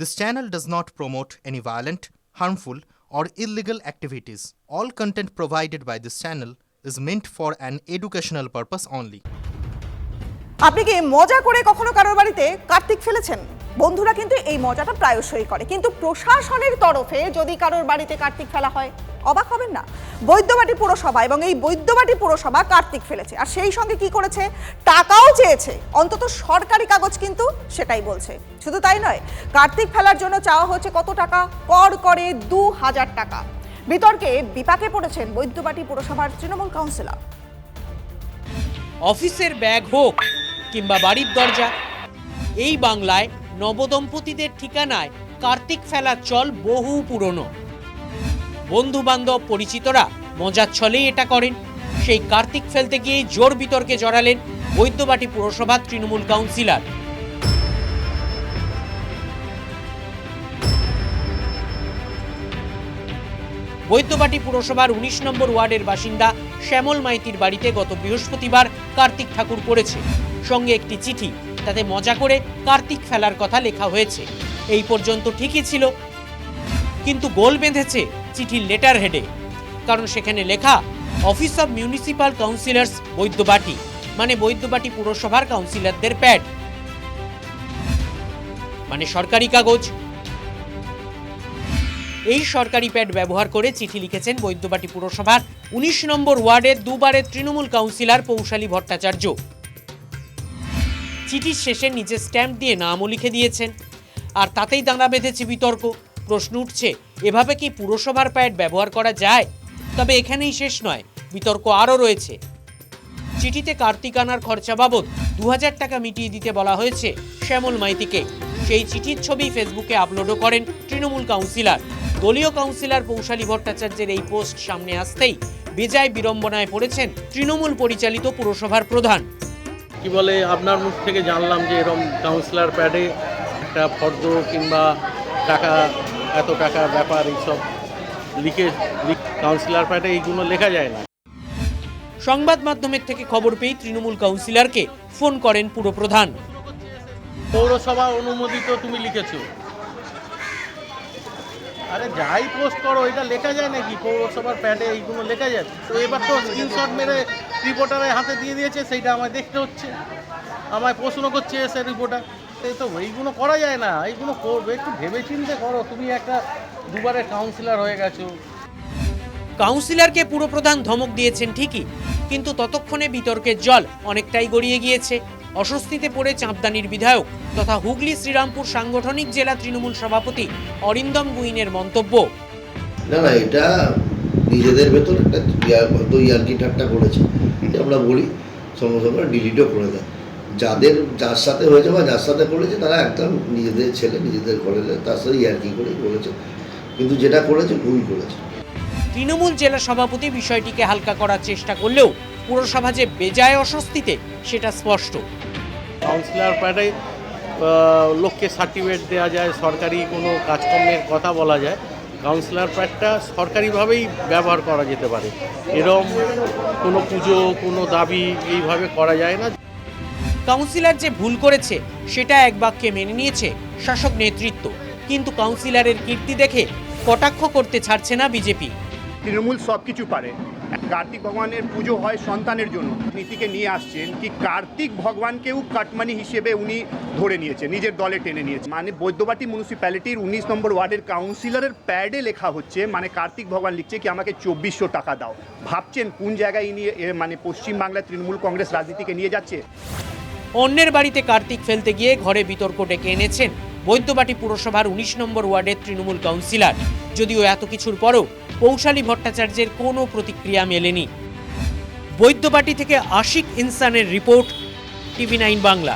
This channel does not promote any violent, harmful, or illegal activities. All content provided by this channel is meant for an educational purpose only. আপনি কি মজা করে কখনো কারোর বাড়িতে কার্তিক ফেলেছেন বন্ধুরা কিন্তু এই মজাটা প্রায়শই করে। কিন্তু প্রশাসনের তরফে যদি কারোর বাড়িতে কার্তিক ফেলা হয়, অবাক হবেন না? বৈদ্যবাটি পুরসভা এবং এই বৈদ্যবাটি পুরসভা কার্তিক ফেলেছে। আর সেই সঙ্গে কি করেছে? টাকাও চেয়েছে। অন্তত সরকারি কাগজ কিন্তু সেটাই বলছে। শুধু তাই নয়, কার্তিক ফেলার জন্য চাওয়া হচ্ছে কত টাকা? কর করে দু হাজার টাকা। বিতর্কে বিপাকে পড়েছেন বৈদ্যবাটি পুরসভার তৃণমূল কাউন্সিলর। অফিসের ব্যাগ হোক কিংবা বাড়ির দরজা, এই বাংলায় নবদম্পতিদের ঠিকানায় কার্তিক ফেলার চল বহু পুরনো। বন্ধু বান্ধব পরিচিতরা মজার ছলেই এটা করেন। সেই কার্তিক ফেলতে গিয়েই জোর বিতর্কে জড়ালেন বৈদ্যবাটি পুরসভার তৃণমূল কাউন্সিলর। বৈদ্যবাটি পুরসভার উনিশ নম্বর ওয়ার্ডের বাসিন্দা শ্যামল মাইতির বাড়িতে গত বৃহস্পতিবার কার্তিক ঠাকুর করেছে সঙ্গে একটি চিঠি। তাতে মজা করে কার্তিক ফেলার কথা লেখা হয়েছে। এই পর্যন্ত ঠিকই ছিল। কিন্তু গোল বেঁধেছে চিঠির লেটার হেডে কারণ সেখানে লেখা office of municipal councillors Baidyabati. মানে বৈদ্যবাটি পুরসভার কাউন্সিলরদের প্যাড মানে সরকারি কাগজ। এই সরকারি প্যাড ব্যবহার করে চিঠি লিখেছেন বৈদ্যবাটি পুরসভার উনিশ নম্বর ওয়ার্ডের দুবারের তৃণমূল কাউন্সিলর পৌশালী ভট্টাচার্য। চিঠির শেষে নিজের স্ট্যাম্প দিয়ে নামও লিখে দিয়েছেন। আর তাতেই দাঁড়া বেঁধেছে বিতর্ক। প্রশ্ন উঠছে, এভাবে কি পুরসভার প্যাড ব্যবহার করা যায়? তবে এখানেই শেষ নয়, বিতর্ক আরও রয়েছে। চিঠিতে কার্তিক আনার খরচা বাবদ দু হাজার টাকা মিটিয়ে দিতে বলা হয়েছে শ্যামল মাইতিকে। সেই চিঠির ছবি ফেসবুকে আপলোডও করেন তৃণমূল কাউন্সিলর। দলীয় কাউন্সিলর পৌশালী ভট্টাচার্যের এই পোস্ট সামনে আসতেই বেজায় বিড়ম্বনায় পড়েছেন তৃণমূল পরিচালিত পুরসভার প্রধান। কি বলে আপনার মুখ থেকে জানলাম যে এরকম কাউন্সিলার প্যাডে একটা ফর্দ কিংবা টাকা এত টাকার ব্যাপার এইসব লিখে কাউন্সিলার প্যাডে এইগুলো লেখা যায় না। সংবাদ মাধ্যমের থেকে খবর পেয়ে তৃণমূল কাউন্সিলরকে ফোন করেন পুরপ্রধান। পৌরসভা অনুমোদিত তুমি লিখেছো। আরে যাই পোস্ট করো, এটা লেখা যায় নাকি? পৌরসভার প্যাডে এইগুলো লেখা যায়। তো এবার তো স্ক্রিনশট মেরে রিপোর্টারের হাতে দিয়ে দিয়েছে, সেইটা আমায় দেখতে হচ্ছে। আমায় প্রশ্ন করছে এসে রিপোর্টার এই তো এইগুলো করা যায় না, এইগুলো করবে। একটু ভেবে চিন্তে করো, তুমি একটা দুবারের কাউন্সিলর হয়ে গেছো। কাউন্সিলরকে পুরপ্রধান ধমক দিয়েছেন ঠিকই, কিন্তু ততক্ষণে বিতর্কের জল অনেকটাই গড়িয়ে গিয়েছে। অস্বস্তিতে পড়ে চাঁদদানির বিধায়ক তথা হুগলি শ্রীরামপুর সাংগঠনিক জেলা তৃণমূল সভাপতি অরিন্দম গুইনের মন্তব্য। না না এটা নিজেদের ভেতর একটা হয়তো ইয়ার্কি ঠাট্টা করেছে। আমরা বলি সঙ্গে সঙ্গে ডিলিটও করে দেয়। যাদের যার সাথে হয়েছে বা যার সাথে করেছে তারা একদম নিজেদের ছেলে নিজেদের করে দেয় তার সাথে ইয়ার্কি করেই করেছে। কিন্তু যেটা করেছে ভুল করেছে। তৃণমূল জেলা সভাপতি বিষয়টিকে হালকা করার চেষ্টা করলেও পুরসভা যে বেজায় অস্বস্তিতে সেটা স্পষ্ট। কাউন্সিলর প্যাডে লোককে সার্টিফিকেট দেওয়া যায় সরকারি কোনো কাজকর্মের কথা বলা যায়। কাউন্সিলর প্যাডটা সরকারিভাবেই ব্যবহার করা যেতে পারে। এরম কোনো পুজো কোনো দাবি এইভাবে করা যায় না। কাউন্সিলর যে ভুল করেছে সেটা এক বাক্যে মেনে নিয়েছে শাসক নেতৃত্ব। কিন্তু কাউন্সিলরের কীর্তি দেখে কটাক্ষ করতে ছাড়ছে না বিজেপি। তৃণমূল সব কিছু পারে। কার্তিক ভগবানের পুজো হয় সন্তানের জন্য। নীতিকে নিয়ে আসছেন কি কার্তিক ভগবানকেও কাটমানি হিসেবে উনি ধরে নিয়েছেন নিজের দলে টেনে নিয়েছে মানে বৈদ্যবাটি মিউনিসিপ্যালিটির উনিশ নম্বর ওয়ার্ডের কাউন্সিলরের প্যাডে লেখা হচ্ছে মানে কার্তিক ভগবান লিখছে কি আমাকে চব্বিশশো টাকা দাও। ভাবছেন কোন জায়গায় এ, মানে পশ্চিমবাংলার তৃণমূল কংগ্রেস রাজনীতিকে নিয়ে যাচ্ছে? অন্যের বাড়িতে কার্তিক ফেলতে গিয়ে ঘরে বিতর্ক ডেকে এনেছেন। বৈদ্যবাটি পুরসভার উনিশ নম্বর ওয়ার্ডের তৃণমূল কাউন্সিলর। যদিও এত কিছুর পরও কৌশালী ভট্টাচার্যের কোনো প্রতিক্রিয়া মেলেনি। বৈদ্যবাটি থেকে আশিক ইনসানের রিপোর্ট, টিভি নাইন বাংলা।